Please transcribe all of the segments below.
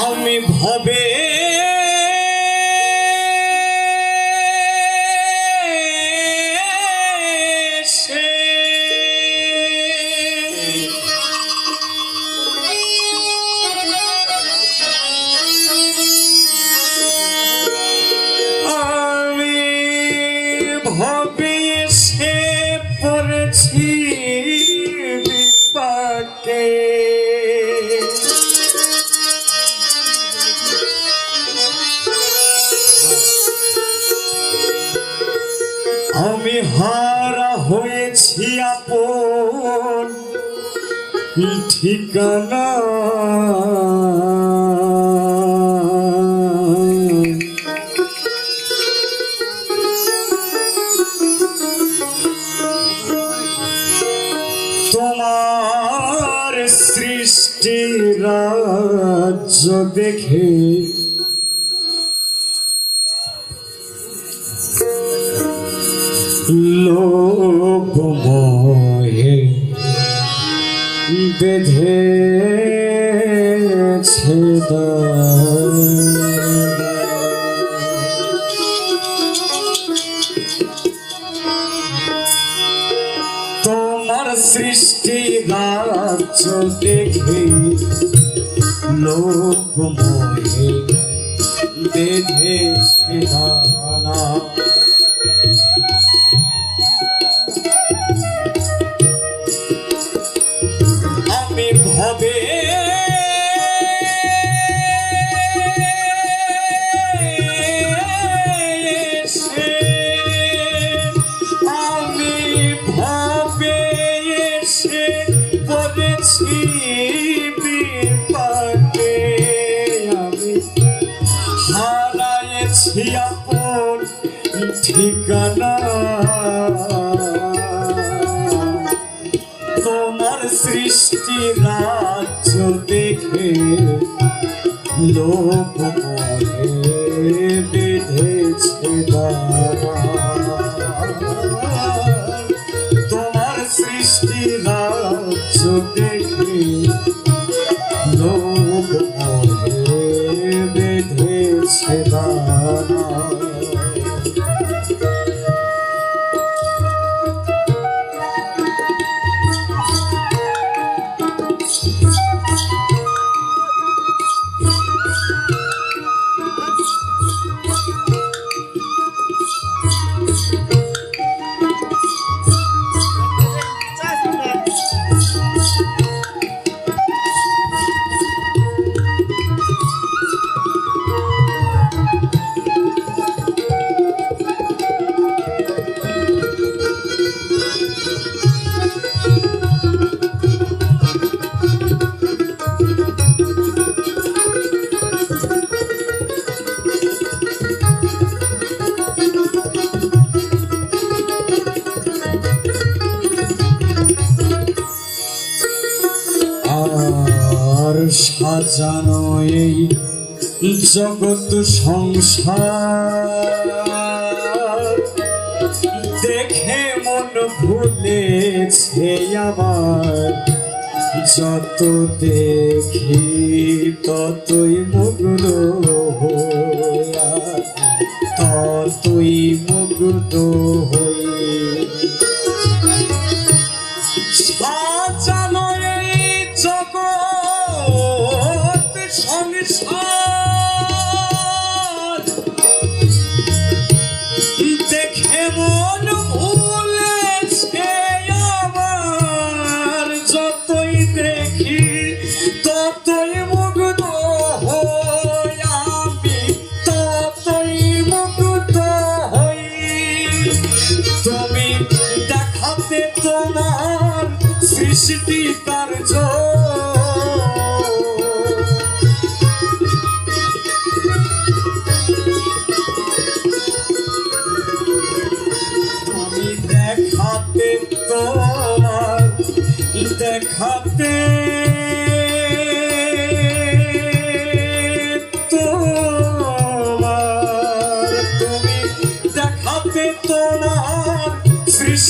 আমি ভবে ঠিকানা। তোমার সৃষ্টি রাজ্য দেখে বেঁধেছে। তোমার সৃষ্টি রাজ্য দেখে লোকময়ে বেঁধেছে দানা লোক মনে তোমার সৃষ্টি রাজ্য সাজানো এই জগৎ সংসার। দেখে মন ভুলেছে আমার। যত দেখি ততই মুগ্ধ ততই মুগ্ধ হই সৃষ্টি তার তুমি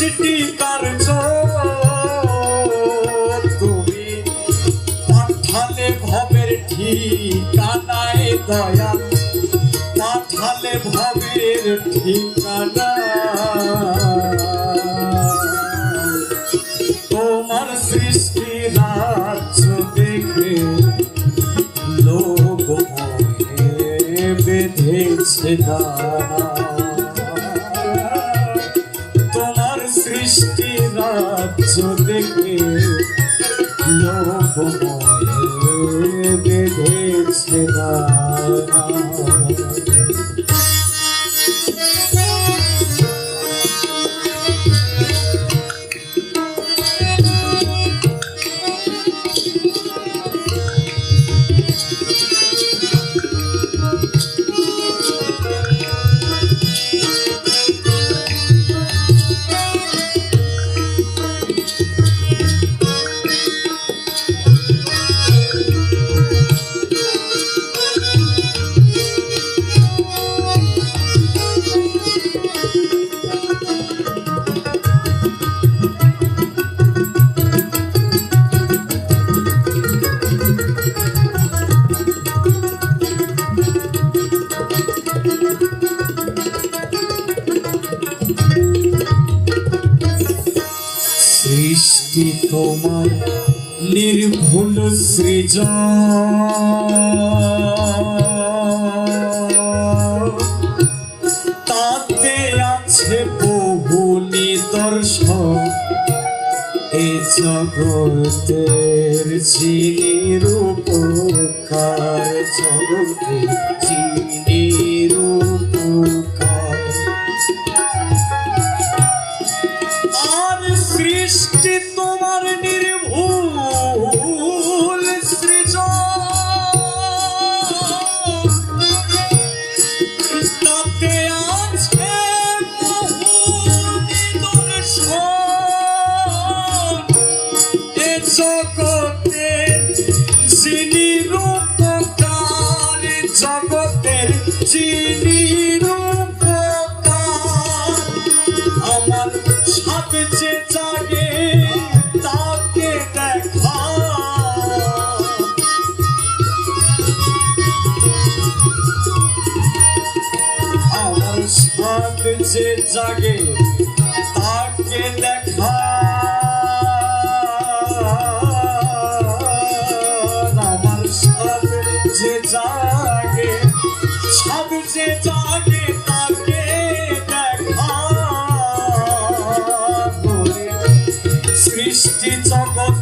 সৃষ্টি কার্য তুমি পাঠালে ভবের ঠিক কানায় দয়া পাঠালে ভবের ঠিকানা। তোমার সৃষ্টি রাজ্য দেখে লোক বেঁধেছে দানা বেঁধেছে দানা তোমার নির্ভুল তাতে আছে বহু নিদর্শন। এ জগতের চিনির উপকার জগতে চিনির এ জগতের যিনি রূপকার জগতের যিনি রূপকার। আমার আমার জাগে তাকে দেখা। সৃষ্টি জগৎ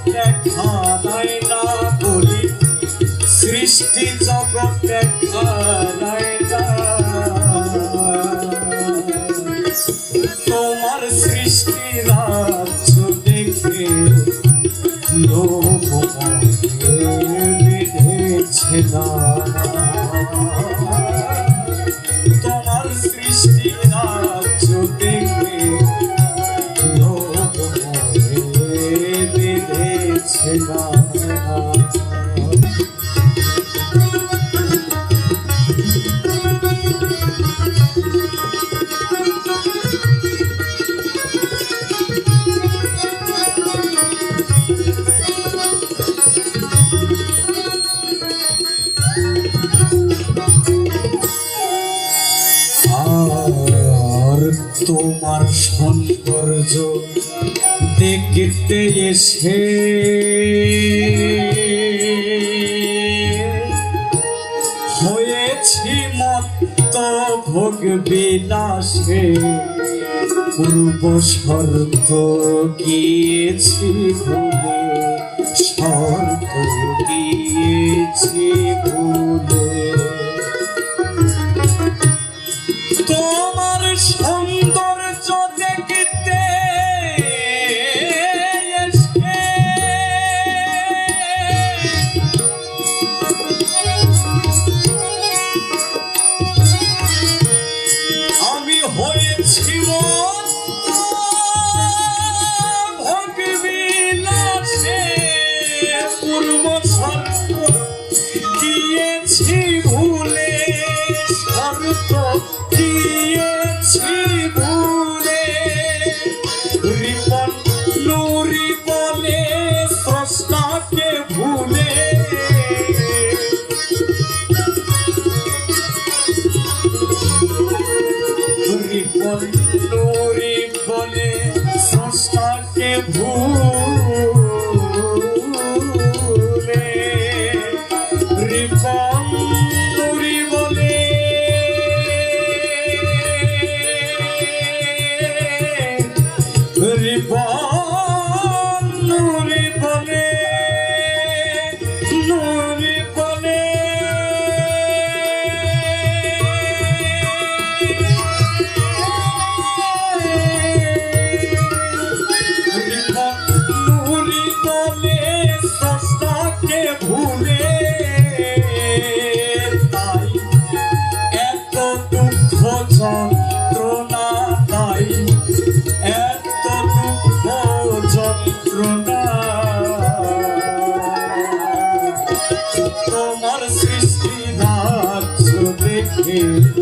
দেখতে এসে। হয়েছি মত্ত ভোগ বিলাসে পূর্ব শর্ত গিয়েছি ভুলে শর্ত গিয়েছি ভুলে।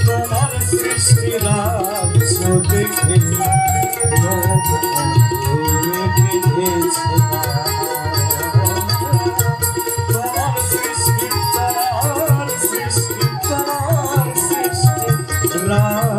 তোমার সৃষ্টি রাজ দেখে তোমার সৃষ্টি তোমার সৃষ্টি তোমার সৃষ্টি রাজ